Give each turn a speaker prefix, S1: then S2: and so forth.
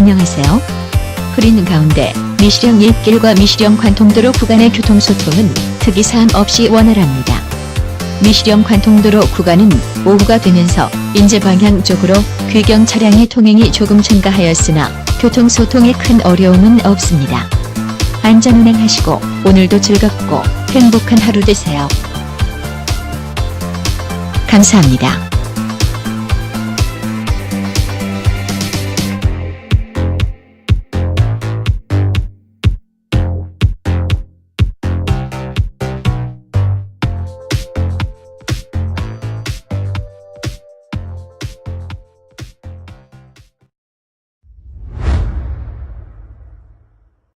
S1: 안녕하세요. 흐린 가운데 미시령 일길과 미시령 관통도로 구간의 교통소통은 특이사항 없이 원활합니다. 미시령 관통도로 구간은 오후가 되면서 인제 방향 쪽으로 귀경 차량의 통행이 조금 증가하였으나 교통소통에 큰 어려움은 없습니다. 안전운행하시고 오늘도 즐겁고 행복한 하루 되세요. 감사합니다.